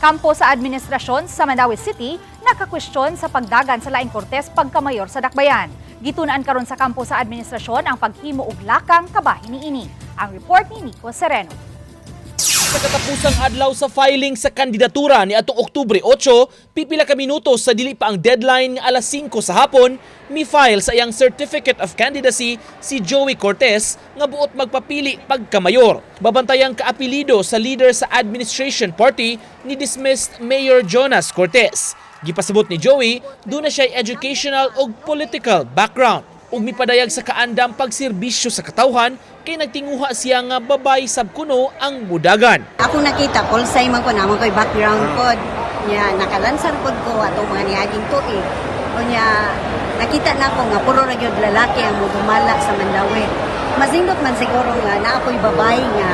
Kampo sa administrasyon sa Mandawi City nakakwestiyon sa pagdagan sa Laing Cortes pagkamayor sa Dakbayan. Gitunaan karon sa kampo sa administrasyon ang paghimo og lakang kabahin niini. Ang report ni Nico Sereno. Sa katapusang adlaw sa filing sa kandidatura ni atong Oktubre 8, pipila ka minutos sa dili pa ang deadline nga alas 5 sa hapon, mi-file sa iyang Certificate of Candidacy si Joey Cortez nga buot magpapili pagkamayor. Babantayang kaapelido sa leader sa administration party ni dismissed Mayor Jonas Cortez. Gipasabot ni Joey, doon na siya educational ug political background ug mipadayag sa kaandam pagserbisyo sa katawhan kay nagtinguha siya nga babay sab kuno ang mudagan. Ako nakita, pulsay man ko naman ko'y background ko. Nya, nakalansar pod ko atong mga niaging tuig. O nya, nakita na ko nga puro ra gyud lalaki ang mudumala sa Mandawi. Masindot man siguro nga na ako'y babay nga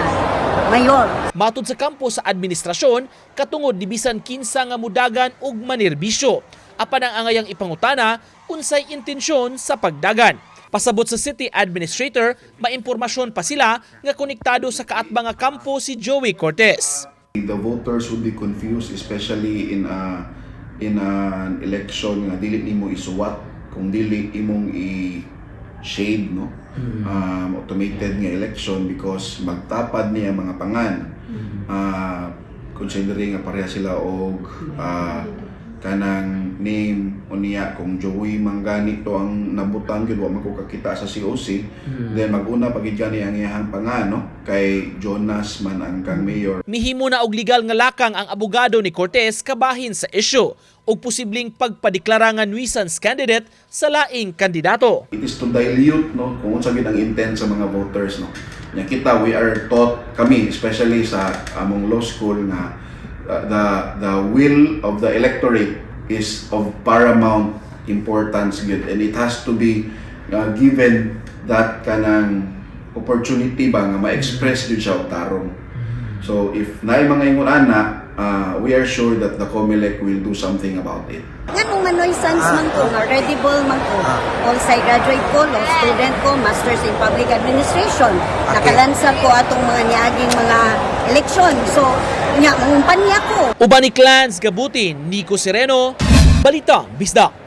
mayor. Matud sa kampo sa administrasyon, katungod di bisan kinsa nga mudagan ug manirbisyo. Apan ang angayang ipangutana unsay intensyon sa pagdagan. Pasabot sa city administrator, maimpormasyon pa sila nga konektado sa kaatbang nga kampo si Joey Cortez. The voters would be confused, especially in a in an election nga dili nimo isuwat kung dili imong i shade no um, automated nga election because magtapad niya mga pangan Ah, considering nga pareha sila og ah, kanang name o niya kung Joey Mangani to ang nabutan gyud wa man ko kakita sa COC then maguna pagid gani ang iyahang pangan no kay Jonas man ang kang mayor. Mihimo na og legal nga lakang ang abogado ni Cortez kabahin sa isyu ug posibleng pagpadeklara nga nuisance candidate sa laing kandidato. it is to dilute no kung unsa gid ang intent sa mga voters no. Nya kita we are taught kami especially sa among law school na the the will of the electorate is of paramount importance gyud and it has to be uh, given that kanang opportunity ba nga ma-express gyud siya og tarong so if naay mga ingon ana uh, we are sure that the COMELEC will do something about it Nga nung manoy sons man ko, nga credible man ko. Pulsay graduate ko, law student ko, masters in public administration. Nakalansar ko atong mga niaging mga eleksyon. So, nya, mangumpanya ko. Uban Clans Gabutin, Nico Sereno, Balita Bisda.